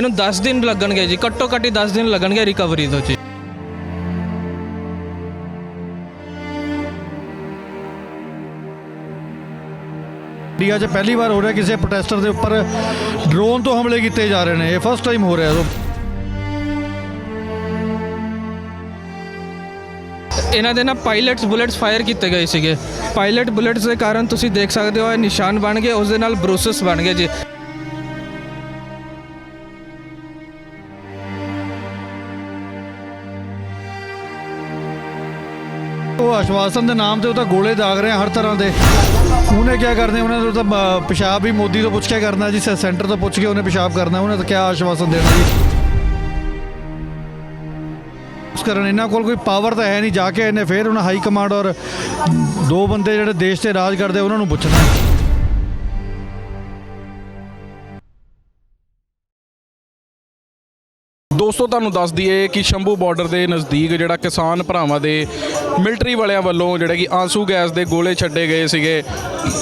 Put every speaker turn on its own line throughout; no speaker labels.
ਇਹਨੂੰ 10 ਦਿਨ ਲੱਗਣਗੇ ਜੀ ਘੱਟੋ ਘੱਟ ਹੀ 10 ਦਿਨ ਲੱਗਣਗੇ ਰਿਕਵਰੀ ਤੋਂ ਜੀ।
ਇੰਡੀਆ 'ਚ ਪਹਿਲੀ ਵਾਰ ਹੋ ਰਿਹਾ ਕਿਸੇ ਪ੍ਰੋਟੈਸਟਰ ਦੇ ਉੱਪਰ ਡਰੋਨ ਤੋਂ ਹਮਲੇ ਕੀਤੇ ਜਾ ਰਹੇ ਨੇ ਇਹ ਫਸਟ ਟਾਈਮ ਹੋ ਰਿਹਾ
ਇਹਨਾਂ ਦੇ ਨਾ ਪਾਇਲਟਸ ਬੁਲੇਟਸ ਫਾਇਰ ਕੀਤੇ ਗਏ ਸੀਗੇ। ਪਾਇਲਟ ਬੁਲੇਟਸ ਦੇ ਕਾਰਨ ਤੁਸੀਂ ਦੇਖ ਸਕਦੇ ਹੋ ਇਹ ਨਿਸ਼ਾਨ ਬਣ ਗਏ ਉਸ ਦੇ ਨਾਲ ਬਰੂਸਸ ਬਣ ਗਏ ਜੀ।
ਉਹ ਆਸ਼ਵਾਸਨ ਦੇ ਨਾਮ ਤੇ ਉਹ ਤਾਂ ਗੋਲੇ ਦਾਗ ਰਹੇ ਹਰ ਤਰ੍ਹਾਂ ਦੇ। ਉਹਨੇ ਕੀ ਕਰਨੇ ਉਹਨਾਂ ਨੇ ਤਾਂ ਅ, ਪਿਸ਼ਾਬ ਵੀ ਮੋਦੀ ਤੋਂ ਪੁੱਛ ਕੇ ਕਰਨਾ ਜੀ ਸੈਂਟਰ ਤੋਂ ਪੁੱਛ ਕੇ ਉਹਨੇ ਪਿਸ਼ਾਬ ਕਰਨਾ ਉਹਨੇ ਤਾਂ ਕਿਆ ਆਸ਼ਵਾਸਨ ਦੇਣਾ ਜੀ? ਉਸ ਕਰਨ ਇਹਨਾਂ ਕੋਲ ਕੋਈ ਪਾਵਰ ਤਾਂ ਹੈ ਨਹੀਂ ਜਾ ਕੇ ਇਹਨੇ ਫੇਰ ਉਹਨਾਂ ਹਾਈ ਕਮਾਂਡ ਔਰ ਦੋ ਬੰਦੇ ਜਿਹੜੇ ਦੇਸ਼ ਤੇ ਰਾਜ ਕਰਦੇ ਉਹਨਾਂ ਨੂੰ ਪੁੱਛਣਾ।
ਦੋਸਤੋ, ਤੁਹਾਨੂੰ ਦੱਸ ਦਈਏ ਕਿ ਸ਼ੰਭੂ ਬਾਰਡਰ ਦੇ ਨਜ਼ਦੀਕ ਜਿਹੜਾ ਕਿਸਾਨ ਭਰਾਵਾਂ ਦੇ ਮਿਲਟਰੀ ਵਾਲਿਆਂ ਵੱਲੋਂ ਜਿਹੜੇ ਕਿ ਆਂਸੂ ਗੈਸ ਦੇ ਗੋਲੇ ਛੱਡੇ ਗਏ ਸੀਗੇ।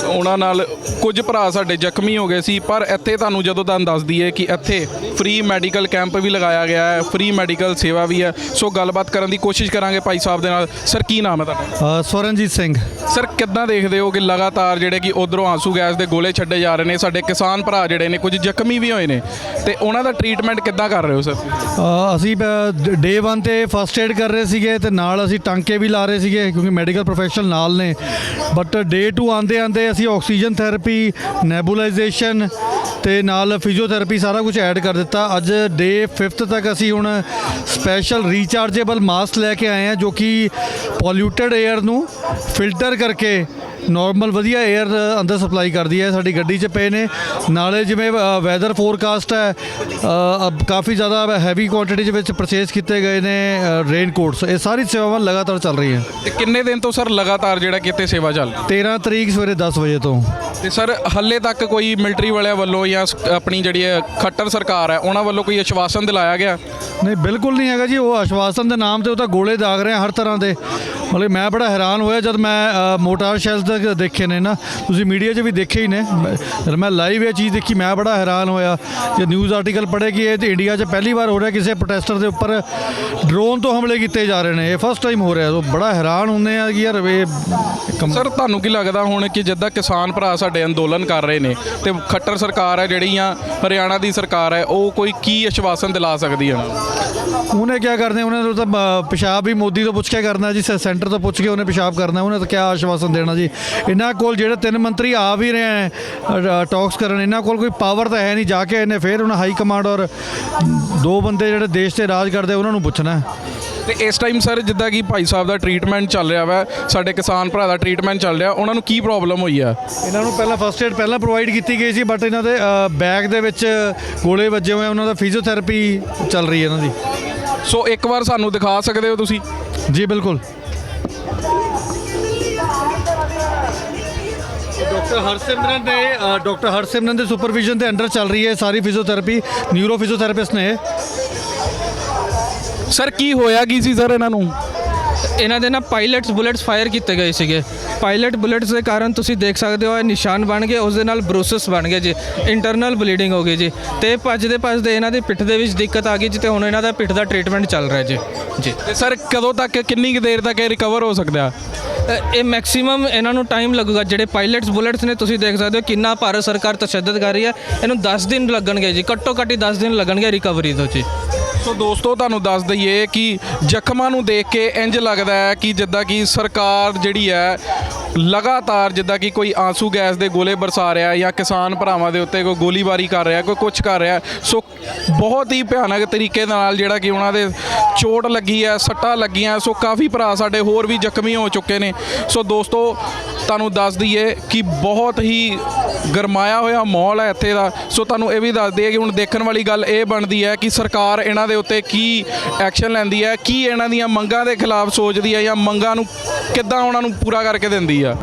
ਉਹਨਾਂ ਨਾਲ ਕੁਝ ਭਰਾ ਸਾਡੇ ਜ਼ਖਮੀ ਹੋ ਗਏ ਸੀ ਪਰ ਇੱਥੇ ਤੁਹਾਨੂੰ ਜਦੋਂ ਤੁਹਾਨੂੰ ਦੱਸ ਦਈਏ ਕਿ ਇੱਥੇ ਫ੍ਰੀ ਮੈਡੀਕਲ ਕੈਂਪ ਵੀ ਲਗਾਇਆ ਗਿਆ ਹੈ ਫ੍ਰੀ ਮੈਡੀਕਲ ਸੇਵਾ ਵੀ ਹੈ। ਸੋ ਗੱਲਬਾਤ ਕਰਨ ਦੀ ਕੋਸ਼ਿਸ਼ ਕਰਾਂਗੇ ਭਾਈ ਸਾਹਿਬ ਦੇ ਨਾਲ। ਸਰ ਕੀ ਨਾਮ ਹੈ ਤੁਹਾਡਾ?
ਅ, ਸਵਰਨਜੀਤ ਸਿੰਘ।
ਸਰ ਕਿੱਦਾਂ ਦੇਖਦੇ ਹੋ ਕਿ ਲਗਾਤਾਰ ਜਿਹੜੇ ਕਿ ਉਧਰੋਂ ਆਂਸੂ ਗੈਸ ਦੇ ਗੋਲੇ ਛੱਡੇ ਜਾ ਰਹੇ ਨੇ ਸਾਡੇ ਕਿਸਾਨ ਭਰਾ ਜਿਹੜੇ ਨੇ ਕੁਝ ਜ਼ਖਮੀ ਵੀ ਹੋਏ ਨੇ ਤੇ ਉਹਨਾਂ ਦਾ ਟ੍ਰੀਟਮੈਂਟ ਕਿੱਦਾਂ ਕਰ ਰਹੇ ਹੋ ਸਰ?
ਅ, ਅਸੀਂ ਡੇ 1 ਤੇ ਫਸਟ ਏਡ ਕਰ ਰਹੇ ਸੀਗੇ ਤੇ ਨਾਲ ਅਸੀਂ ਟਾਂਕੇ ਵੀ ਲਾ ਰਹੇ ਸੀਗੇ ਕਿਉਂਕਿ ਮੈਡੀਕਲ ਪ੍ਰੋਫੈਸ਼ਨਲ ਨਾਲ ਨੇ। ਬਟ ਡੇ 2 ਆਂਦੇ ਆਂਦੇ ਅਸੀਂ ਆਕਸੀਜਨ ਥੈਰੇਪੀ, ਨੈਬੂਲਾਈਜੇਸ਼ਨ ਤੇ ਨਾਲ ਫਿਜ਼ੀਓਥੈਰੇਪੀ ਸਾਰਾ ਕੁਝ ਐਡ ਕਰ ਦਿੱਤਾ। ਅੱਜ ਡੇ 5th ਤੱਕ ਅਸੀਂ ਹੁਣ ਸਪੈਸ਼ਲ ਰੀਚਾਰਜੇਬਲ ਮਾਸਕ ਲੈ ਕੇ ਆਏ ਹਾਂ ਜੋ ਕਿ ਪੋਲਿਊਟਡ 에ਅਰ ਨੂੰ ਫਿਲਟਰ ਕਰਕੇ ਨਾਰਮਲ ਵਧੀਆ 에ਅਰ ਅੰਦਰ ਸਪਲਾਈ ਕਰਦੀ ਹੈ ਸਾਡੀ ਗੱਡੀ 'ਚ ਪਏ ਨੇ। ਨਾਲੇ ਜਿਵੇਂ ਵੈਦਰ ਫੋਰਕਾਸਟ ਹੈ ਅ, ਅ, ਕਾਫੀ ਜ਼ਿਆਦਾ ਹੈਵੀ ਕੁਆਂਟੀਟੀ ਦੇ ਵਿੱਚ ਪਰਚੇਸ ਕੀਤੇ ਗਏ ਨੇ ਰੇਨ ਕੋਟਸ ਇਹ ਸਾਰੀ ਸੇਵਾਵਾਂ ਲਗਾਤਾਰ ਚੱਲ ਰਹੀਆਂ।
ਤੇ ਕਿੰਨੇ ਦਿਨ ਤੋਂ ਸਰ ਲਗਾਤਾਰ ਜਿਹੜਾ ਕਿਤੇ ਸੇਵਾ ਚੱਲ ਰਹੀ
13 ਤਰੀਕ ਸਵੇਰੇ 10 ਵਜੇ ਤੋਂ।
ਤੇ ਸਰ ਹੱਲੇ ਤੱਕ ਕੋਈ ਮਿਲਟਰੀ ਵਾਲਿਆਂ ਵੱਲੋਂ ਜਾਂ ਆਪਣੀ ਜਿਹੜੀ ਹੈ ਖੱਟਰ ਸਰਕਾਰ ਹੈ ਉਹਨਾਂ ਵੱਲੋਂ ਕੋਈ ਆਸ਼ਵਾਸਨ ਦਿਲਾਇਆ ਗਿਆ?
ਨਹੀਂ ਬਿਲਕੁਲ ਨਹੀਂ ਹੈਗਾ ਜੀ। ਉਹ ਆਸ਼ਵਾਸਨ ਦੇ ਨਾਮ ਤੇ ਉਹ ਤਾਂ ਗੋਲੇ ਦਾਗ ਰਹੇ ਹਰ ਤਰ੍ਹਾਂ ਦੇ। ਮਤਲਬ ਮੈਂ ਬੜਾ ਹੈਰਾਨ ਹੋਇਆ ਜਦ ਮੈਂ ਮੋਟਾਰ ਸ਼ੈਲਸ ਤੱਕ ਦੇਖੇ ਨੇ ਨਾ ਤੁਸੀਂ ਮੀਡੀਆ 'ਚ ਵੀ ਦੇਖੇ ਹੀ ਨੇ। ਮੈਂ- ਲਾਈਵ ਇਹ ਚੀਜ਼ ਦੇਖੀ ਮੈਂ ਬੜਾ ਹੈਰਾਨ ਹੋਇਆ। ਜੇ ਨਿਊਜ਼ ਆਰਟੀਕਲ ਪੜ੍ਹੇ ਕਿ ਇਹ ਤੇ ਇੰਡੀਆ 'ਚ ਪਹਿਲੀ ਵਾਰ ਹੋ ਰਿਹਾ ਕਿਸੇ ਪ੍ਰੋਟੈਸਟਰ ਦੇ ਉੱਪਰ ਡਰੋਨ ਤੋਂ ਹਮਲੇ ਕੀਤੇ ਜਾ ਰਹੇ ਨੇ। ਇਹ ਫਸਟ ਟਾਈਮ ਹੋ ਰਿਹਾ। ਉਹ ਬੜਾ ਹੈਰਾਨ ਹੁੰਦੇ ਆ ਕਿ ਯਾਰ ਇਹ
ਸਰ ਤੁਹਾਨੂੰ ਕੀ ਲੱਗਦਾ ਹੁਣ ਕਿ ਜਿੱਦਾਂ ਕਿਸਾਨ ਭਰਾ ਸਾਡੇ ਅੰਦੋਲਨ ਕਰ ਰਹੇ ਨੇ ਤੇ ਖੱਟਰ ਸਰਕਾਰ ਹੈ ਜਿਹੜੀ ਆ ਹਰਿਆਣਾ ਦੀ ਸਰਕਾਰ ਹੈ ਉਹ ਕੋਈ ਕੀ ਆਸ਼ਵਾਸਨ ਦਿਲਾ ਸਕਦੀ ਹੈ ਉਹਨਾਂ ਨੂੰ?
ਕੀ ਕਰਨੇ ਉਹਨੇ ਤਾਂ ਅ, ਪਿਸ਼ਾਬ ਵੀ ਮੋਦੀ ਤੋਂ ਪੁੱਛ ਕੇ ਕਰਨਾ ਜੀ ਸੈਂਟਰ ਤੋਂ ਪੁੱਛ ਕੇ ਉਹਨੇ ਪਿਸ਼ਾਬ ਕਰਨਾ ਉਹਨੇ ਤਾਂ ਕਿਆ ਆਸ਼ਵਾਸਨ ਦੇਣਾ ਜੀ? ਇਹਨਾਂ ਕੋਲ ਜਿਹੜੇ ਤਿੰਨ ਮੰਤਰੀ ਆ ਵੀ ਰਹੇ ਹੈ ਟਾਕਸ ਕਰਨ ਇਹਨਾਂ ਕੋਲ ਕੋਈ ਪਾਵਰ ਤਾਂ ਹੈ ਨਹੀਂ ਜਾ ਕੇ ਇਹਨੇ ਫੇਰ ਉਹਨਾਂ ਹਾਈ ਕਮਾਂਡ ਔਰ ਦੋ ਬੰਦੇ ਜਿਹੜੇ ਦੇਸ਼ ਤੇ ਰਾਜ ਕਰਦੇ ਉਹਨਾਂ ਨੂੰ ਪੁੱਛਣਾ
ਤੇ ਇਸ ਟਾਈਮ ਸਰ ਜਿੱਦਾਂ ਕਿ ਭਾਈ ਸਾਹਿਬ ਦਾ ਟ੍ਰੀਟਮੈਂਟ ਚੱਲ ਰਿਹਾ ਵਾ ਸਾਡੇ ਕਿਸਾਨ ਭਰਾ ਦਾ ਟ੍ਰੀਟਮੈਂਟ ਚੱਲ ਰਿਹਾ ਉਹਨਾਂ ਨੂੰ ਕੀ ਪ੍ਰੋਬਲਮ ਹੋਈ ਆ?
ਇਹਨਾਂ ਨੂੰ ਪਹਿਲਾਂ ਫਸਟ ਏਡ ਪਹਿਲਾਂ ਪ੍ਰੋਵਾਈਡ ਕੀਤੀ ਗਈ ਸੀ ਬਟ ਇਹਨਾਂ ਦੇ ਬੈਗ ਦੇ ਵਿੱਚ ਗੋਲੇ ਵੱਜੇ ਹੋਏ ਉਹਨਾਂ ਦਾ ਫਿਜ਼ੀਓਥੈਰੇਪੀ ਚੱਲ ਰਹੀ ਹੈ ਇਹਨਾਂ ਦੀ।
ਸੋ ਇੱਕ ਵਾਰ ਸਾਨੂੰ ਦਿਖਾ ਸਕਦੇ ਹੋ ਤੁਸੀਂ?
ਜੀ ਬਿਲਕੁਲ। ਡਾਕਟਰ ਹਰਸਿਮਰਨ ਦੇ ਡਾਕਟਰ ਹਰਸਿਮਰਨ ਦੇ ਸੁਪਰਵਿਜ਼ਨ ਦੇ ਅੰਡਰ ਚੱਲ ਰਹੀ ਹੈ ਸਾਰੀ ਫਿਜ਼ੀਓਥੈਰੇਪੀ ਨਿਊਰੋ ਫਿਜ਼ੀਓਥੈਰੇਪਿਸਟ ਨੇ।
ਸਰ ਕੀ ਹੋਇਆ? ਕੀ ਸੀ ਸਰ ਇਹਨਾਂ ਨੂੰ?
ਇਹਨਾਂ ਦੇ ਨਾ ਪਾਇਲਟਸ ਬੁਲੇਟਸ ਫਾਇਰ ਕੀਤੇ ਗਏ ਸੀਗੇ। ਪਾਇਲਟ ਬੁਲੇਟਸ ਦੇ ਕਾਰਨ ਤੁਸੀਂ ਦੇਖ ਸਕਦੇ ਹੋ ਇਹ ਨਿਸ਼ਾਨ ਬਣ ਗਏ ਉਸ ਦੇ ਨਾਲ ਬਰੂਸਸ ਬਣ ਗਏ ਜੀ ਇੰਟਰਨਲ ਬਲੀਡਿੰਗ ਹੋ ਗਈ ਜੀ। ਤੇ ਭੱਜਦੇ ਭੱਜਦੇ ਇਹਨਾਂ ਦੀ ਪਿੱਠ ਦੇ ਵਿੱਚ ਦਿੱਕਤ ਆ ਗਈ ਜੀ ਤੇ ਹੁਣ ਇਹਨਾਂ ਦਾ ਪਿੱਠ ਦਾ ਟ੍ਰੀਟਮੈਂਟ ਚੱਲ ਰਿਹਾ ਜੀ ਜੀ।
ਤੇ ਸਰ ਕਦੋਂ ਤੱਕ ਕਿੰਨੀ ਕੁ ਦੇਰ ਤੱਕ ਇਹ ਰਿਕਵਰ ਹੋ ਸਕਦਾ?
ਅ, ਇਹ ਮੈਕਸਿਮਮ ਇਹਨਾਂ ਨੂੰ ਟਾਈਮ ਲੱਗੂਗਾ ਜਿਹੜੇ ਪਾਇਲਟਸ ਬੁਲੇਟਸ ਨੇ ਤੁਸੀਂ ਦੇਖ ਸਕਦੇ ਹੋ ਕਿੰਨਾ ਭਾਰਤ ਸਰਕਾਰ ਤਸ਼ੱਦਦ ਕਰ ਰਹੀ ਹੈ। ਇਹਨੂੰ 10 ਦਿਨ ਲੱਗਣਗੇ ਜੀ ਘੱਟੋ ਘੱਟ ਹੀ 10 ਦਿਨ ਲੱਗਣਗੇ ਰਿਕਵਰੀ ਤੋਂ ਜੀ।
ਸੋ ਦੋਸਤੋ, ਤੁਹਾਨੂੰ ਦੱਸ ਦਈਏ ਕਿ ਜ਼ਖਮਾਂ ਨੂੰ ਦੇਖ ਕੇ ਇੰਜ ਲੱਗਦਾ ਹੈ ਕਿ ਜਿੱਦਾਂ ਕਿ ਸਰਕਾਰ ਜਿਹੜੀ ਹੈ ਲਗਾਤਾਰ ਜਿੱਦਾਂ ਕਿ ਕੋਈ ਆਂਸੂ ਗੈਸ ਦੇ ਗੋਲੇ ਬਰਸਾ ਰਿਹਾ ਜਾਂ ਕਿਸਾਨ ਭਰਾਵਾਂ ਦੇ ਉੱਤੇ ਕੋਈ ਗੋਲੀਬਾਰੀ ਕਰ ਰਿਹਾ, ਕੋਈ ਕੁਝ ਕਰ ਰਿਹਾ, ਸੋ ਬਹੁਤ ਹੀ ਭਿਆਨਕ ਤਰੀਕੇ ਦੇ ਨਾਲ ਜਿਹੜਾ ਕਿ ਉਹਨਾਂ ਦੇ ਚੋਟ ਲੱਗੀ ਹੈ, ਸੱਟਾਂ ਲੱਗੀਆਂ, ਸੋ ਕਾਫੀ ਭਰਾ ਸਾਡੇ ਹੋਰ ਵੀ ਜ਼ਖਮੀ ਹੋ ਚੁੱਕੇ ਨੇ। ਸੋ ਦੋਸਤੋ, ਤੁਹਾਨੂੰ ਦੱਸ ਦਈਏ ਕਿ ਬਹੁਤ ਹੀ ਗਰਮਾਇਆ ਹੋਇਆ ਮਾਹੌਲ ਹੈ ਇੱਥੇ ਦਾ। ਸੋ ਤੁਹਾਨੂੰ ਇਹ ਵੀ ਦੱਸ ਦਈਏ ਕਿ ਹੁਣ ਦੇਖਣ ਵਾਲੀ ਗੱਲ ਇਹ ਬਣਦੀ ਹੈ ਕਿ ਸਰਕਾਰ ਇਹਨਾਂ ਦੇ ਉੱਤੇ ਕੀ ਐਕਸ਼ਨ ਲੈਂਦੀ ਹੈ, ਕੀ ਇਹਨਾਂ ਦੀਆਂ ਮੰਗਾਂ ਦੇ ਖਿਲਾਫ ਸੋਚਦੀ ਹੈ ਜਾਂ ਮੰਗਾਂ ਨੂੰ ਕਿੱਦਾਂ ਉਹਨਾਂ ਨੂੰ ਪੂਰਾ ਕਰਕੇ ਦਿੰਦੀ ਆ।